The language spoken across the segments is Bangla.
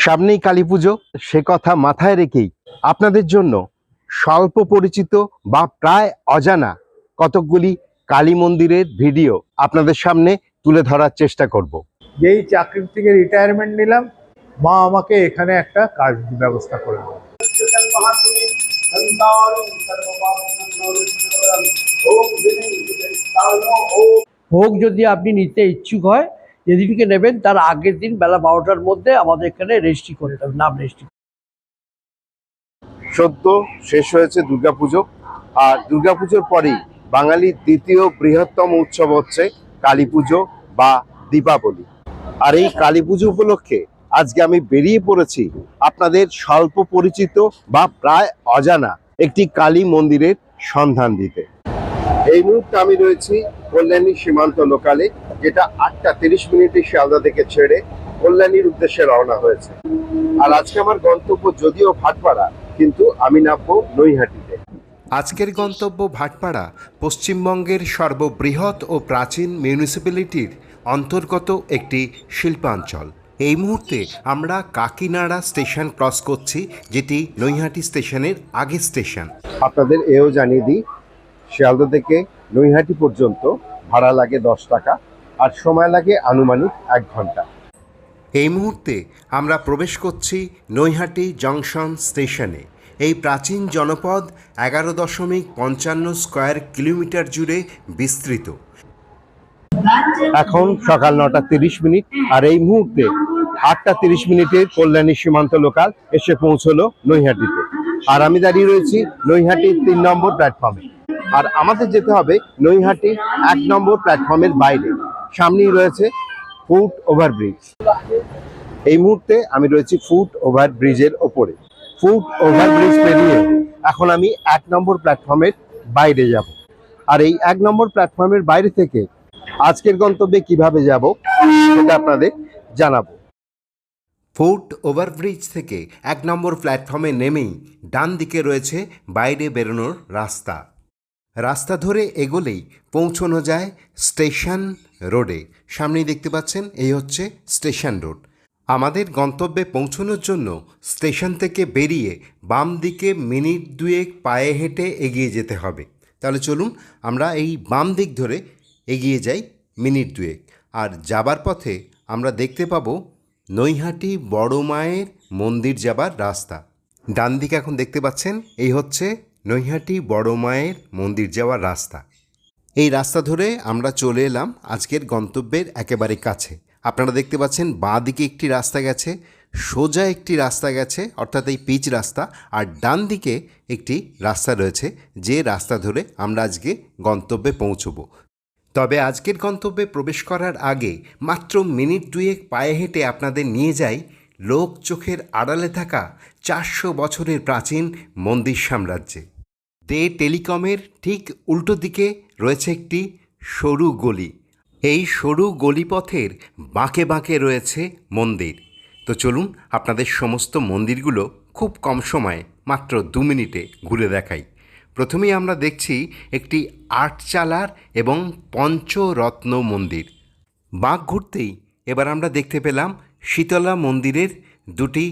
সামনেই কালী পুজো সে কথা মাথায় রেখেই আপনাদের জন্য স্বল্প পরিচিত বা প্রায় অজানা কতকগুলি কালী মন্দিরের ভিডিও আপনাদের সামনে তুলে ধরার চেষ্টা করব। যেই চাকরি থেকে রিটায়ারমেন্ট নিলাম মা আমাকে এখানে একটা কাজ ব্যবস্থা করে ভোগ যদি আপনি নিতে ইচ্ছুক হয় যেদিনকে নেবেন, তার আগের দিন বেলা বারোটার মধ্যে আমাদের এখানে রেজিস্ট্রি করে হবে নাম রেজিস্ট্রি সদ্য শেষ হয়েছে দুর্গাপুজো, আর দুর্গাপুজোর পরেই বাঙালির দ্বিতীয় বৃহত্তম উৎসব হচ্ছে কালী পুজো বা দীপাবলি। আর এই কালী পুজো উপলক্ষে আজকে আমি বেরিয়ে পড়েছি আপনাদের স্বল্প পরিচিত বা প্রায় অজানা একটি কালী মন্দিরের সন্ধান দিতে। এই মুহূর্তে আমি রয়েছি কল্যাণী সীমান্ত লোকালে। যেটা আটটা তিরিশ মিনিটে শিয়ালদা থেকে ছেড়ে কল্যাণীর উদ্দেশ্যে রওনা হয়েছে। আর আজকে আমার গন্তব্য যদিও ভাটপাড়া কিন্তু আমি নামবো নৈহাটিতে। আজকের গন্তব্য ভাটপাড়া পশ্চিমবঙ্গের সর্ববৃহৎ ও প্রাচীন মিউনিসিপ্যালিটির অন্তর্গত একটি শিল্পাঞ্চল। এই মুহূর্তে আমরা কাকিনাড়া স্টেশন ক্রস করছি যেটি নৈহাটি স্টেশনের আগের স্টেশন। আপনাদের এও জানিয়ে দিই শিয়ালদা থেকে নৈহাটি পর্যন্ত ভাড়া লাগে দশ টাকা। আর সময় লাগে আনুমানিক এক ঘণ্টা। এই মুহূর্তে আমরা প্রবেশ করছি নৈহাটি জংশন স্টেশনে। এই প্রাচীন জনপদ এগারো দশমিক পঞ্চান্ন স্কোয়ার কিলোমিটার জুড়ে বিস্তৃত। এখন সকাল নটা তিরিশ মিনিট আর এই মুহূর্তে আটটা তিরিশ মিনিটে কল্যাণী সীমান্ত লোকাল এসে পৌঁছলো নৈহাটিতে। আর আমি দাঁড়িয়ে রয়েছি নৈহাটির তিন নম্বর প্ল্যাটফর্মে। আর আমাদের যেতে হবে নৈহাটি এক নম্বর প্ল্যাটফর্মের বাইরে। সামনেই রয়েছে ফুট ওভারব্রিজ এই মুহূর্তে আমি রয়েছি ফুট ওভার ব্রিজের ওপরে। ফুট ওভারব্রিজ পেরিয়ে এখন আমি এক নম্বর প্ল্যাটফর্মের বাইরে যাব। আর এই এক নম্বর প্ল্যাটফর্মের বাইরে থেকে আজকের গন্তব্যে কীভাবে যাব সেটা আপনাদের জানাব। ফুট ওভারব্রিজ থেকে এক নম্বর প্ল্যাটফর্মে নেমেই ডান দিকে রয়েছে বাইরে বেরোনোর রাস্তা। রাস্তা ধরে এগোলেই পৌঁছানো যায় স্টেশন রোডে। সামনেই দেখতে পাচ্ছেন, এই হচ্ছে স্টেশন রোড। আমাদের গন্তব্যে পৌঁছানোর জন্য স্টেশন থেকে বেরিয়ে বাম দিকে মিনিট দুয়েক পায়ে হেঁটে এগিয়ে যেতে হবে। তাহলে চলুন, আমরা এই বাম দিক ধরে এগিয়ে যাই মিনিট দুয়েক। আর যাবার পথে আমরা দেখতে পাব নৈহাটি বড় মায়ের মন্দির যাবার রাস্তা। ডান দিকে এখন দেখতে পাচ্ছেন, এই হচ্ছে নৈহাটি বড় মায়ের মন্দির যাওয়ার রাস্তা। এই রাস্তা ধরে আমরা চলে এলাম আজকের গন্তব্যের একেবারে কাছে। আপনারা দেখতে পাচ্ছেন বাঁ দিকে একটি রাস্তা গেছে, সোজা একটি রাস্তা গেছে, অর্থাৎ এই পিচ রাস্তা, আর ডান দিকে একটি রাস্তা রয়েছে, যে রাস্তা ধরে আমরা আজকে গন্তব্যে পৌঁছবো। তবে আজকের গন্তব্যে প্রবেশ করার আগে মাত্র মিনিট দুয়েক পায়ে হেঁটে আপনাদের নিয়ে যাই লোক চোখের আড়ালে থাকা চারশো বছরের প্রাচীন মন্দির সাম্রাজ্যে। দে টেলিকমের ঠিক উল্টো দিকে রয়েছে একটি সরু গলি। এই সরু গলিপথের বাঁকে বাঁকে রয়েছে মন্দির। তো চলুন আপনাদের সমস্ত মন্দিরগুলো খুব কম সময়ে, মাত্র দু মিনিটে ঘুরে দেখাই। প্রথমেই আমরা দেখছি একটি আটচালার এবং পঞ্চরত্ন মন্দির। বাঁক ঘুরতেই এবার আমরা দেখতে পেলাম শীতলা মন্দিরের দুটি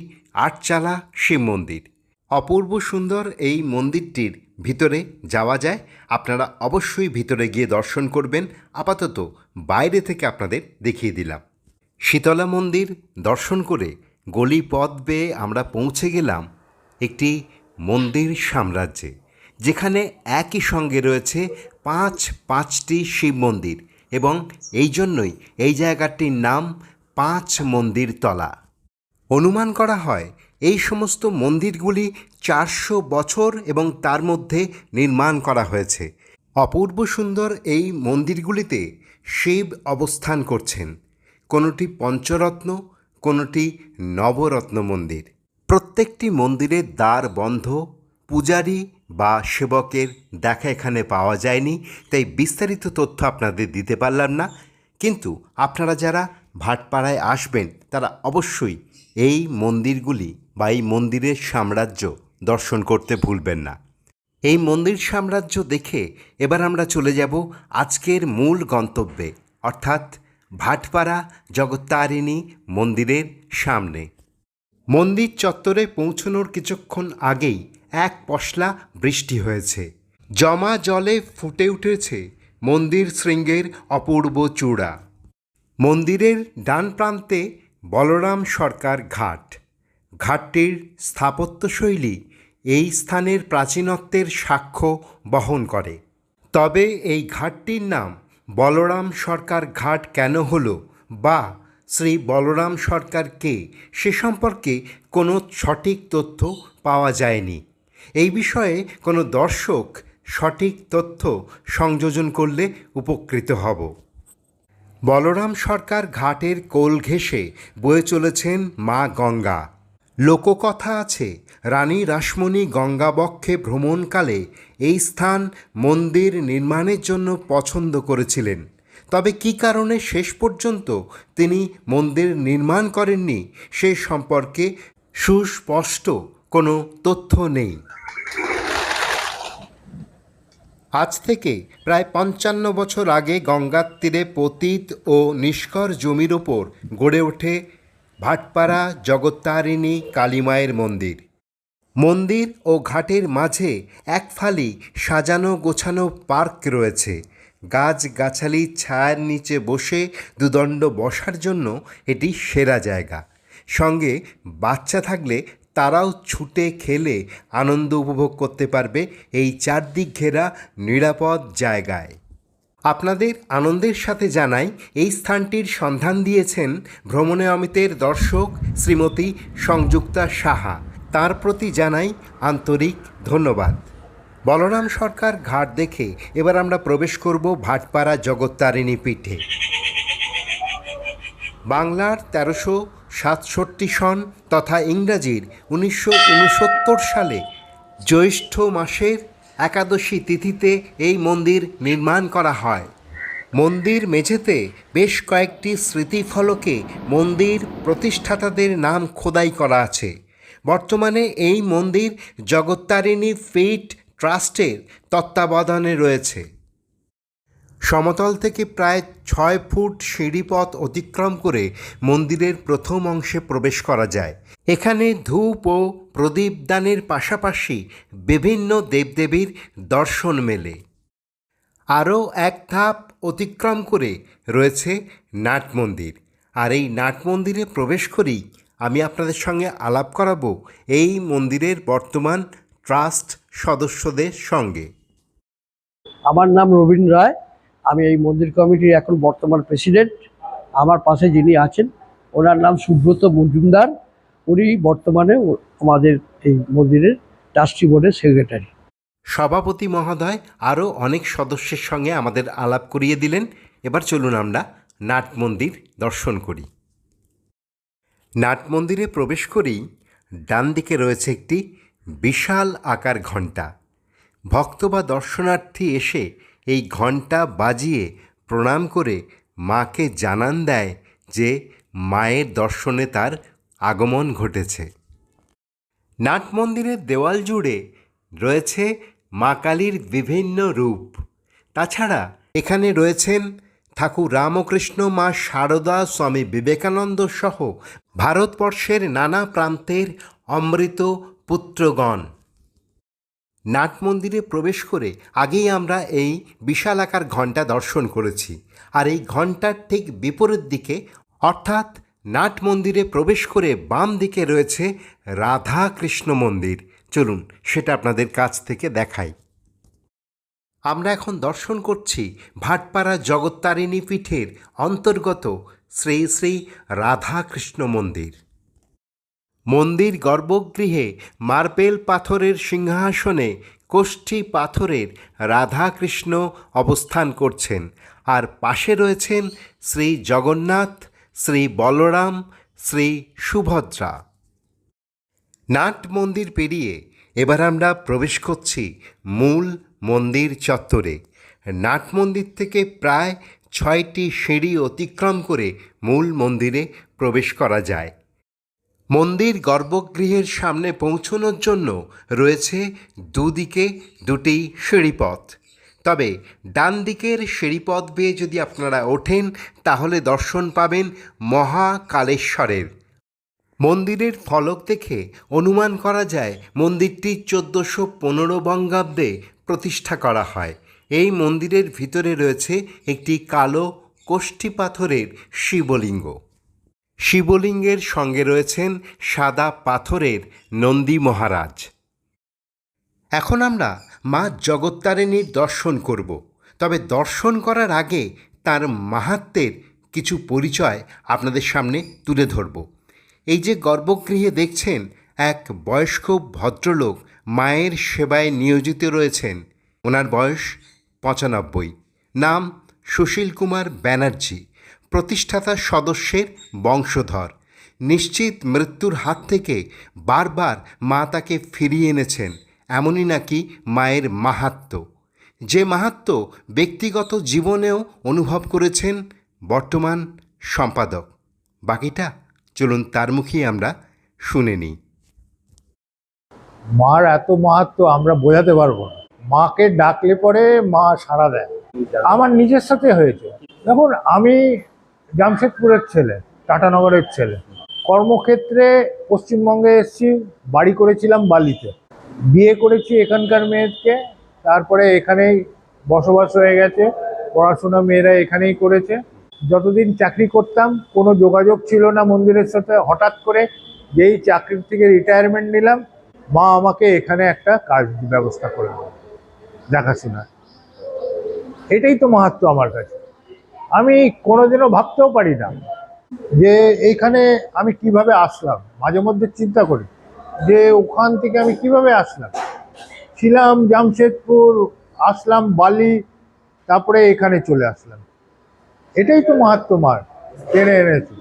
আটচালা শিব মন্দির। অপূর্ব সুন্দর এই মন্দিরটির ভিতরে যাওয়া যায়। আপনারা অবশ্যই ভিতরে গিয়ে দর্শন করবেন। আপাতত বাইরে থেকে আপনাদের দেখিয়ে দিলাম। শীতলা মন্দির দর্শন করে গলি পথ বেয়ে আমরা পৌঁছে গেলাম একটি মন্দির সাম্রাজ্যে, যেখানে একই সঙ্গে রয়েছে পাঁচ পাঁচটি শিব মন্দির এবং এই জন্যই এই জায়গাটির নাম পাঁচ মন্দির তলা অনুমান করা হয়, এই সমস্ত মন্দিরগুলি চারশো বছর এবং তার মধ্যে নির্মাণ করা হয়েছে। অপূর্ব সুন্দর এই মন্দিরগুলিতে শিব অবস্থান করছেন। কোনোটি পঞ্চরত্ন, কোনোটি নবরত্ন মন্দির। প্রত্যেকটি মন্দিরের দ্বার বন্ধ, পূজারী বা সেবকের দেখা এখানে পাওয়া যায়নি, তাই বিস্তারিত তথ্য আপনাদের দিতে পারলাম না। কিন্তু আপনারা যারা ভাটপাড়ায় আসবেন, তারা অবশ্যই এই মন্দিরগুলি বা এই মন্দিরের সাম্রাজ্য দর্শন করতে ভুলবেন না। এই মন্দির সাম্রাজ্য দেখে এবার আমরা চলে যাব আজকের মূল গন্তব্যে, অর্থাৎ ভাটপাড়া জগত্তারিণী মন্দিরের সামনে। মন্দির চত্বরে পৌঁছনোর কিছুক্ষণ আগেই এক পশলা বৃষ্টি হয়েছে। জমা জলে ফুটে উঠেছে মন্দির শৃঙ্গের অপূর্ব চূড়া। মন্দিরের ডান প্রান্তে বলরাম সরকার ঘাট। ঘাটটির স্থাপত্যশৈলী এই স্থানের প্রাচীনত্বের সাক্ষ্য বহন করে। তবে এই ঘাটটির নাম বলরাম সরকার ঘাট কেন হলো বা শ্রী বলরাম সরকার কে সে সম্পর্কে কোনো সঠিক তথ্য পাওয়া যায়নি। এই বিষয়ে কোনো দর্শক সঠিক তথ্য সংযোজন করলে উপকৃত হব। বলরাম সরকার ঘাটের কোল ঘেঁষে বয়ে চলেছেন মা গঙ্গা। লোককথা আছে, রানী রাসমণি গঙ্গাবক্ষে ভ্রমণকালে এই স্থান মন্দির নির্মাণের জন্য পছন্দ করেছিলেন। তবে কী কারণে শেষ পর্যন্ত তিনি মন্দির নির্মাণ করেননি, সে সম্পর্কে সুস্পষ্ট কোনো তথ্য নেই। আজ থেকে প্রায় পঞ্চান্ন বছর আগে গঙ্গার তীরে পতিত ও নিষ্কর জমির ওপর গড়ে ওঠে ভাটপাড়া জগত্তারিণী কালীমায়ের মন্দির। মন্দির ও ঘাটের মাঝে এক ফালি সাজানো গোছানো পার্ক রয়েছে। গাছগাছালি ছায়ার নিচে বসে দুদণ্ড বসার জন্য এটি সেরা জায়গা। সঙ্গে বাচ্চা থাকলে তারাও ছুটে খেলে আনন্দ উপভোগ করতে পারবে এই চারদিক ঘেরা নিরাপদ জায়গায়। আপনাদের আনন্দের সাথে জানাই, এই স্থানটির সন্ধান দিয়েছেন ভ্রমণে অমিতের দর্শক শ্রীমতী সংযুক্তা সাহা। তার প্রতি জানাই আন্তরিক ধন্যবাদ। বলরাম সরকার ঘাট দেখে এবার আমরা প্রবেশ করব ভাটপাড়া জগত্তারিণী পীঠে। বাংলার তেরোশো সাতষট্টি সন তথা ইংরাজির উনিশশো উনসত্তর সালে জ্যৈষ্ঠ মাসের একাদশী তিথিতে এই মন্দির নির্মাণ করা হয়। মন্দির মেঝেতে বেশ কয়েকটি স্মৃতিফলকে মন্দির প্রতিষ্ঠাতাদের নাম খোদাই করা আছে। বর্তমানে এই মন্দির জগত্তারিণী ফিট ট্রাস্টের তত্ত্বাবধানে রয়েছে। সমতল থেকে প্রায় ছয় ফুট সিঁড়িপথ অতিক্রম করে মন্দিরের প্রথম অংশে প্রবেশ করা যায়। এখানে ধূপ ও প্রদীপদানের পাশাপাশি বিভিন্ন দেবদেবীর দর্শন মেলে। আরও এক ধাপ অতিক্রম করে রয়েছে নাট মন্দির। আর এই নাট মন্দিরে প্রবেশ করেই আমি আপনাদের সঙ্গে আলাপ করাবো এই মন্দিরের বর্তমান ট্রাস্ট সদস্যদের সঙ্গে। আমার নাম রবীন রায়। আমি এই মন্দির কমিটির এখন বর্তমান প্রেসিডেন্ট। আমার পাশে যিনি আছেন, ওনার নাম সুব্রত মজুমদার। উনি বর্তমানে আমাদের এই মন্দিরের ট্রাস্টি বোর্ডের সেক্রেটারি। সভাপতি মহোদয় আরও অনেক সদস্যের সঙ্গে আমাদের আলাপ করিয়ে দিলেন। এবার চলুন আমরা নাট মন্দির দর্শন করি। নাট মন্দিরে প্রবেশ করেই ডান দিকে রয়েছে একটি বিশাল আকার ঘণ্টা। ভক্ত বা দর্শনার্থী এসে এই ঘণ্টা বাজিয়ে প্রণাম করে মাকে জানান দেয় যে মায়ের দর্শনে তার আগমন ঘটেছে। নাট মন্দিরের দেওয়াল জুড়ে রয়েছে মা কালীর বিভিন্ন রূপ। তাছাড়া এখানে রয়েছেন ঠাকুর রামকৃষ্ণ, মা শারদা স্বামী বিবেকানন্দ সহ ভারতবর্ষের নানা প্রান্তের অমৃত পুত্রগণ। নাট মন্দিরে প্রবেশ করে আগেই আমরা এই বিশালাকার ঘণ্টা দর্শন করেছি। আর এই ঘণ্টার ঠিক বিপরীত দিকে, অর্থাৎ নাট মন্দিরে প্রবেশ করে বাম দিকে রয়েছে রাধা কৃষ্ণ মন্দির। চলুন, সেটা আপনাদের কাছ থেকে দেখাই। আমরা এখন দর্শন করছি ভাটপাড়া জগত্তারিণী পীঠের অন্তর্গত শ্রী শ্রী রাধাকৃষ্ণ মন্দির। মন্দির গর্ভগৃহে মার্বেল পাথরের সিংহাসনে কোষ্ঠী পাথরের রাধাকৃষ্ণ অবস্থান করছেন। আর পাশে রয়েছেন শ্রী জগন্নাথ, শ্রী বলরাম, শ্রী সুভদ্রা। নাট মন্দির পেরিয়ে এবার আমরা প্রবেশ করছি মূল মন্দির চত্বরে। নাট মন্দির থেকে প্রায় ছয়টি সিঁড়ি অতিক্রম করে মূল মন্দিরে প্রবেশ করা যায়। মন্দির গর্ভগৃহের সামনে পৌঁছনোর জন্য রয়েছে দুদিকে দুটি সিঁড়িপথ। তবে ডান দিকের সিঁড়িপথ বেয়ে যদি আপনারা ওঠেন, তাহলে দর্শন পাবেন মহাকালেশ্বরের। মন্দিরের ফলক দেখে অনুমান করা যায়, মন্দিরটি চোদ্দোশো পনেরো বঙ্গাব্দে প্রতিষ্ঠা করা হয়। এই মন্দিরের ভিতরে রয়েছে একটি কালো কোষ্ঠী পাথরের শিবলিঙ্গ। শিবলিঙ্গের সঙ্গে রয়েছেন সাদা পাথরের নন্দী মহারাজ। এখন আমরা মা জগত্তারিণীর দর্শন করব। তবে দর্শন করার আগে তার মাহাত্মের কিছু পরিচয় আপনাদের সামনে তুলে ধরব। এই যে গর্ভগৃহে দেখছেন এক বয়স্ক ভদ্রলোক মায়ের সেবায় নিয়োজিত রয়েছেন। ওনার বয়স পঁচানব্বই। নাম সুশীল কুমার ব্যানার্জি। প্রতিষ্ঠাতা সদস্যের বংশধর। নিশ্চিত মৃত্যুর হাত থেকে বারবার মা তাকে ফিরিয়ে এনেছেন, এমনই নাকি মায়ের মাহাত্ম্য যে মাহাত্ম্য ব্যক্তিগত জীবনেও অনুভব করেছেন বর্তমান সম্পাদক। বাকিটা চলুন তার মুখেই আমরা শুনে নিই। মার এত মাহাত্ম আমরা বোঝাতে পারব না। মাকে ডাকলে পরে মা সাড়া দেয়। আমার নিজের সাথে হয়েছে। দেখুন, আমি জামশেদপুরের ছেলে, টাটানগরের ছেলে। কর্মক্ষেত্রে পশ্চিমবঙ্গে এসেছি, বাড়ি করেছিলাম বালিতে। বিয়ে করেছি এখানকার মেয়েকে, তারপরে এখানেই বসবাস হয়ে গেছে, পড়াশোনা মেয়েরা এখানেই করেছে। যতদিন চাকরি করতাম, কোনো যোগাযোগ ছিল না মন্দিরের সাথে। হঠাৎ করে যেই চাকরির থেকে রিটায়ারমেন্ট নিলাম, মা আমাকে এখানে একটা কাজ ব্যবস্থা করে দেখাশোনা এটাই তো মাহাত্ম আমার কাছে। আমি কোনোদিনও ভাবতেও পারি না যে এইখানে আমি কীভাবে আসলাম। মাঝে মধ্যে চিন্তা করি যে ওখান থেকে আমি কীভাবে আসলাম। ছিলাম জামশেদপুর, আসলাম বালি, তারপরে এখানে চলে আসলাম। এটাই তো মাহাত্ম মার, টেনে এনেছে।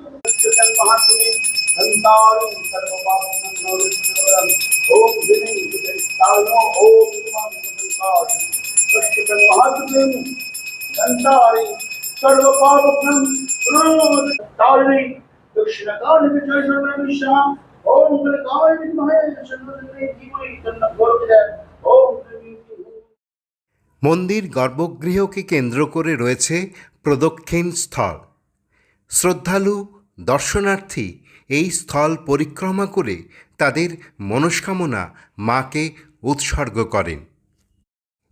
ओम गणकाय विद्महे शंकराय धीमहि तन्नः प्रचोदयात् ओम মন্দির গর্ভগৃহকে কেন্দ্র করে রয়েছে প্রদক্ষিণ স্থল শ্রদ্ধালু দর্শনার্থী এই স্থল পরিক্রমা করে তাদের মনস্কামনা মাকে উৎসর্গ করেন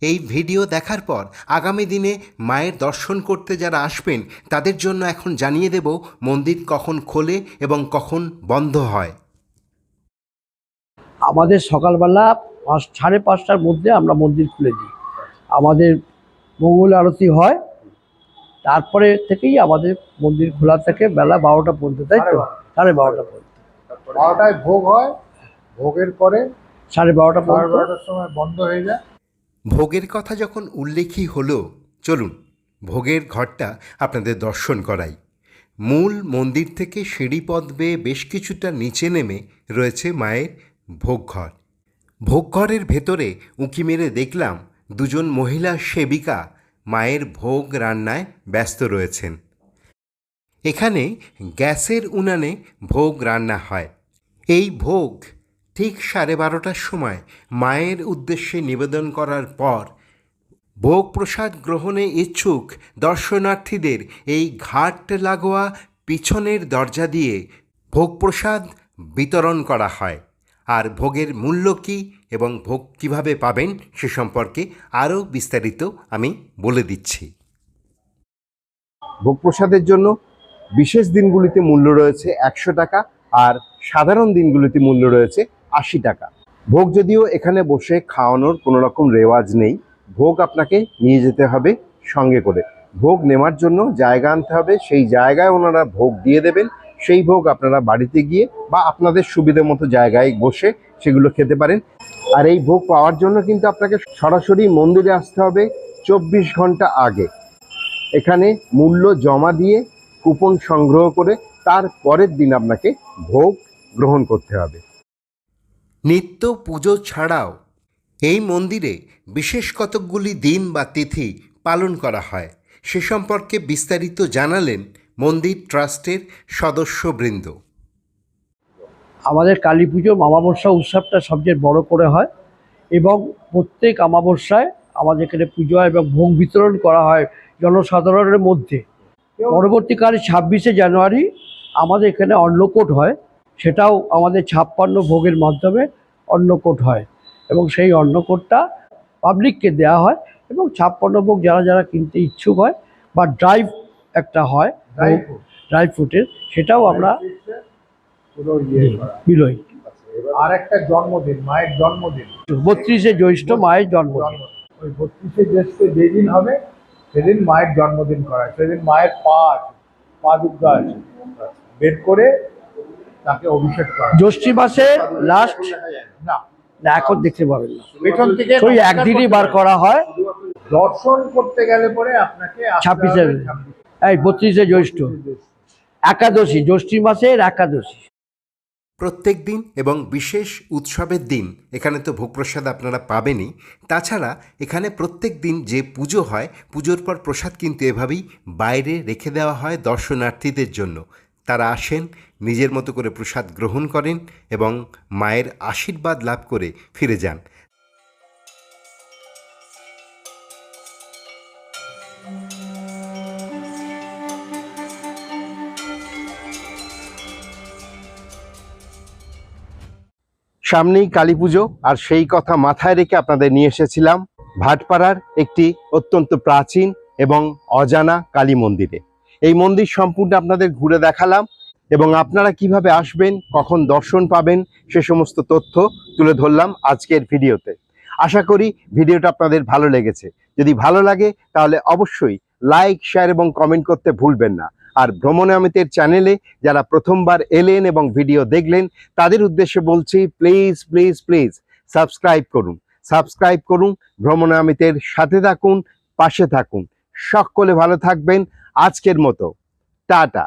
এই ভিডিও দেখার পর আগামী দিনে মায়ের দর্শন করতে যারা আসবেন তাদের জন্য এখন জানিয়ে দেব মন্দির কখন খোলে এবং কখন বন্ধ হয়। আমাদের সকালবেলা পাঁচ সাড়ে পাঁচটার মধ্যে আমরা মন্দির খুলে দিই। আমাদের মঙ্গল আরতি হয় তারপরে থেকেই আমাদের মন্দির খোলা থাকে বেলা বারোটা পর্যন্ত তাই তো? সাড়ে বারোটা পর্যন্ত। বারোটায় ভোগ হয় ভোগের পরে সাড়ে বারোটা বারোটার সময় বন্ধ হয়ে যায়। ভোগের কথা যখন উল্লেখই হলো, চলুন, ভোগের ঘরটা আপনাদের দর্শন করাই। মূল মন্দির থেকে সিঁড়িপথ বেয়ে বেশ কিছুটা নিচে নেমে রয়েছে মায়ের ভোগঘর। ভোগঘরের ভেতরে উঁকি মেরে দেখলাম দুজন মহিলা সেবিকা মায়ের ভোগ রান্নায় ব্যস্ত রয়েছেন। এখানে গ্যাসের উনানে ভোগ রান্না হয়। এই ভোগ ঠিক সাড়ে বারোটার সময় মায়ের উদ্দেশ্যে নিবেদন করার পর ভোগ প্রসাদ গ্রহণে ইচ্ছুক দর্শনার্থীদের এই ঘাট লাগোয়া পিছনের দরজা দিয়ে ভোগ প্রসাদ বিতরণ করা হয়। আর ভোগের মূল্য কী এবং ভোগ কীভাবে পাবেন সে সম্পর্কে আরও বিস্তারিত আমি বলে দিচ্ছি। ভোগ প্রসাদের জন্য বিশেষ দিনগুলিতে মূল্য রয়েছে একশো টাকা আর সাধারণ দিনগুলিতে মূল্য রয়েছে আশি টাকা। ভোগ যদিও এখানে বসে খাওয়ানোর কোনো রকম রেওয়াজ নেই, ভোগ আপনাকে নিয়ে যেতে হবে সঙ্গে করে। ভোগ নেওয়ার জন্য জায়গা আনতে হবে, সেই জায়গায় ওনারা ভোগ দিয়ে দেবেন, সেই ভোগ আপনারা বাড়িতে গিয়ে বা আপনাদের সুবিধে মতো জায়গায় বসে সেগুলো খেতে পারেন। আর এই ভোগ পাওয়ার জন্য কিন্তু আপনাকে সরাসরি মন্দিরে আসতে হবে চব্বিশ ঘণ্টা আগে। এখানে মূল্য জমা দিয়ে কুপন সংগ্রহ করে তার পরের দিন আপনাকে ভোগ গ্রহণ করতে হবে। নিত্য পুজো ছাড়াও এই মন্দিরে বিশেষ কতকগুলি দিন বা তিথি পালন করা হয়, সে সম্পর্কে বিস্তারিত জানালেন মন্দির ট্রাস্টের সদস্যবৃন্দ। আমাদের কালী পুজো, অমাবস্যা উৎসবটা সবচেয়ে বড় করে হয় এবং প্রত্যেক অমাবস্যায় আমাদের এখানে পুজো হয় এবং ভোগ বিতরণ করা হয় জনসাধারণের মধ্যে। পরবর্তীকালে ছাব্বিশে জানুয়ারি আমাদের এখানে অন্নকূট হয়, সেটাও আমাদের ছাপ্পান্ন ভোগের মাধ্যমে অন্নকূট হয় এবং সেই অন্নকূটটা পাবলিককে দেওয়া হয় এবং ছাপ্পান্ন ভোগ যারা যারা কিনতে ইচ্ছুক হয় বা ড্রাই একটা হয়। ড্রাই ফ্রুটের সেটাও আমরা ইয়ে। বিলোই আর একটা জন্মদিন মায়ের জন্মদিন বত্রিশে জ্যৈষ্ঠ মায়ের জন্মদিন। ওই বত্রিশে জ্যৈষ্ঠ যেদিন হবে সেদিন মায়ের জন্মদিন করা হয়। সেদিন মায়ের পা আছে পা দুর্গা আছে বের করে তাকে অভিষেক করা। জ্যৈষ্ঠী মাসে লাস্ট না। না এখন দেখতে পাবেন না। পেছন থেকে ওই একদিনই বার করা হয়। দর্শন করতে গেলে পরে আপনাকে ছাব্বিশে ছাব্বিশে। এই বত্রিশে জ্যৈষ্ঠ। একাদশী জ্যৈষ্ঠী মাসের একাদশী। প্রত্যেক দিন এবং বিশেষ উৎসবের দিন এখানে তো ভোগপ্রসাদ আপনারা পাবেনই। তাছাড়া এখানে প্রত্যেক দিন যে পুজো হয় পুজোর পর প্রসাদ কিন্তু এভাবেই বাইরে রেখে দেওয়া হয় দর্শনার্থীদের জন্য। তারা আসেন, নিজের মতো করে প্রসাদ গ্রহণ করেন এবং মায়ের আশীর্বাদ লাভ করে ফিরে যান। সামনেই কালী পুজো আর সেই কথা মাথায় রেখে আপনাদের নিয়ে এসেছিলাম ভাটপাড়ার একটি অত্যন্ত প্রাচীন এবং অজানা কালী মন্দিরে। এই মন্দির সম্পূর্ণ আপনাদের ঘুরে দেখালাম এবং আপনারা কীভাবে আসবেন, কখন দর্শন পাবেন, সে সমস্ত তথ্য তুলে ধরলাম আজকের ভিডিওতে। আশা করি ভিডিওটা আপনাদের ভালো লেগেছে। যদি ভালো লাগে, তাহলে অবশ্যই লাইক, শেয়ার এবং কমেন্ট করতে ভুলবেন না। আর ভ্রমণে অমিতের চ্যানেলে যারা প্রথমবার এলেন এবং ভিডিও দেখলেন, তাদের উদ্দেশ্যে বলছি প্লিজ প্লিজ প্লিজ সাবস্ক্রাইব করুন। সাবস্ক্রাইব করুন, ভ্রমণ আমিতের সাথে থাকুন, পাশে থাকুন। সকলে ভালো থাকবেন। আজকের মতো। টাটা।